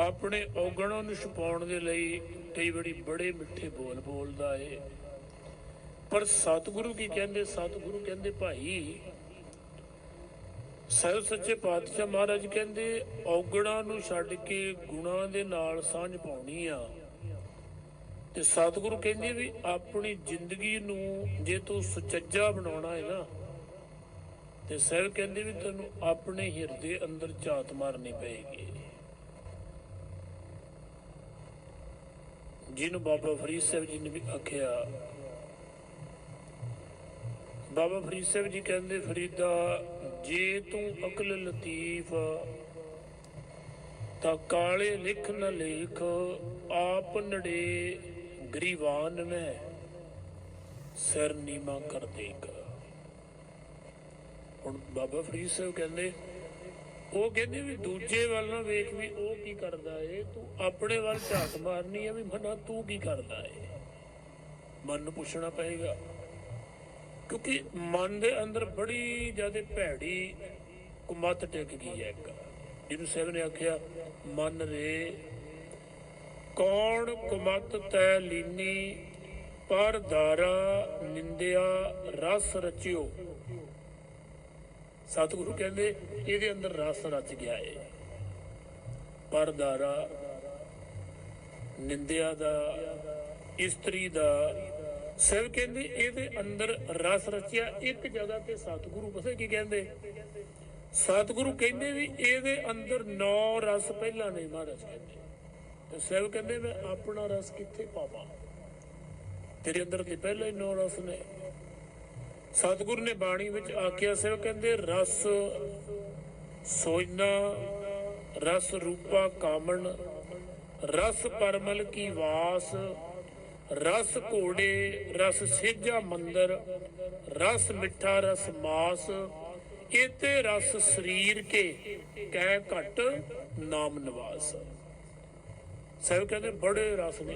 ਆਪਣੇ ਔਗਣਾਂ ਨੂੰ ਛੁਪਾਉਣ ਦੇ ਲਈ ਕਈ ਵਾਰੀ ਬੜੇ ਮਿੱਠੇ ਬੋਲ ਬੋਲਦਾ ਏ। ਪਰ ਸਤਿਗੁਰੂ ਕੀ ਕਹਿੰਦੇ? ਸਤਿਗੁਰੂ ਕਹਿੰਦੇ, ਭਾਈ ਸਹਿਬ ਸੱਚੇ ਪਾਤਸ਼ਾਹ ਮਹਾਰਾਜ ਕਹਿੰਦੇ, ਔਗਣਾਂ ਨੂੰ ਛੱਡ ਕੇ ਗੁਣਾਂ ਦੇ ਨਾਲ ਸਾਂਝ ਪਾਉਣੀ ਆ। ਤੇ ਸਤਿਗੁਰੂ ਕਹਿੰਦੇ ਵੀ ਆਪਣੀ ਜ਼ਿੰਦਗੀ ਨੂੰ ਜੇ ਤੂੰ ਸੁਚੱਜਾ ਬਣਾਉਣਾ ਹੈ ਨਾ, ਤੇ ਸਾਹਿਬ ਕਹਿੰਦੇ ਵੀ ਤੈਨੂੰ ਆਪਣੇ ਹਿਰਦੇ ਅੰਦਰ ਝਾਤ ਮਾਰਨੀ ਪਏਗੀ। ਜਿਹਨੂੰ ਬਾਬਾ ਫਰੀਦ ਸਾਹਿਬ ਜੀ ਨੇ ਵੀ ਆਖਿਆ, ਬਾਬਾ ਫਰੀਦ ਸਾਹਿਬ ਜੀ ਕਹਿੰਦੇ, ਫਰੀਦਾ, ਜੇ ਤੂੰ ਅਕਲ ਲਤੀਫ, ਤਾਂ ਕਾਲੇ ਲਿਖ ਨ ਲੇਖ, ਆਪ ਨੜੇ ਗਰੀਵਾਨ ਮੈਂ, ਸਿਰ ਨੀਮਾ ਕਰ ਦੇਖ। ਹੁਣ ਬਾਬਾ ਫਰੀਦ ਸਾਹਿਬ ਕਹਿੰਦੇ ਉਹ ਕਹਿੰਦੇ ਵੀ ਦੂਜੇ ਵੱਲ ਨਾ ਵੇਖ ਵੀ ਉਹ ਕੀ ਕਰਦਾ ਏ, ਤੂੰ ਆਪਣੇ ਵੱਲ ਝਾਤ ਮਾਰਨੀ ਹੈ ਵੀ ਮਨਾ ਤੂੰ ਕੀ ਕਰਦਾ ਏ। ਮਨ ਨੂੰ ਪੁੱਛਣਾ ਪਏਗਾ। ਕਿਉਂਕਿ ਮਨ ਦੇ ਅੰਦਰ ਬੜੀ ਜ਼ਿਆਦਾ ਭੈੜੀ ਕੁਮਤ ਟਿਕ ਗਈ ਹੈ ਇੱਕ। ਜਿਹਨੂੰ ਸਾਹਿਬ ਨੇ ਆਖਿਆ, ਮਨ ਰੇ ਕੌਣ ਕੁਮਤ ਤੈ ਲੀਨੀ, ਪਰ ਦਾਰਾ ਨਿੰਦਿਆ ਰਸ ਰਚਿਓ। ਸਤਿਗੁਰੂ ਕਹਿੰਦੇ, ਇਹਦੇ ਅੰਦਰ ਰਸ ਰਚ ਗਿਆ ਏ। ਪਰਦਾਰਾ, ਨਿੰਦਿਆ ਦਾ, ਇਸਤਰੀ ਦਾ ਸਿਰ ਕਹਿੰਦੇ ਇਹਦੇ ਅੰਦਰ ਰਸ ਰਚਿਆ। ਇੱਕ ਜਗ੍ਹਾ ਤੇ ਸਤਿਗੁਰੂ ਪਤਾ ਕੀ ਕਹਿੰਦੇ? ਸਤਿਗੁਰੂ ਕਹਿੰਦੇ ਵੀ ਇਹਦੇ ਅੰਦਰ ਨੌ ਰਸ ਪਹਿਲਾਂ ਨੇ ਮਹਾਰਾਜ ਕਹਿੰਦੇ। ਤੇ ਸਿਰ ਕਹਿੰਦੇ, ਮੈਂ ਆਪਣਾ ਰਸ ਕਿੱਥੇ ਪਾਵਾਂ? ਤੇਰੇ ਅੰਦਰ ਤੇ ਪਹਿਲਾਂ ਹੀ ਨੌ ਰਸ ਨੇ। ਸਤਿਗੁਰੂ ਨੇ ਬਾਣੀ ਵਿੱਚ ਆਖਿਆ ਸਿਰ ਕਹਿੰਦੇ, ਰਸ ਸੋਇਨਾ, ਰਸ ਰੂਪਾ ਕਾਮਣ, ਰਸ ਪਰਮਲ ਕੀ ਵਾਸ, ਰਸ ਘੋੜੇ, ਰਸ ਸੇਜਾ ਮੰਦਰ, ਰਸ ਮਿੱਠਾ, ਰਸ ਮਾਸ ਇਤੇ ਰਸ ਸਰੀਰ ਕੇ ਕਹਿ ਘਟ ਨਾਮ ਨਿਵਾਸ। ਸਾਹਿਬ ਕਹਿੰਦੇ, ਬੜੇ ਰਸ ਨੇ।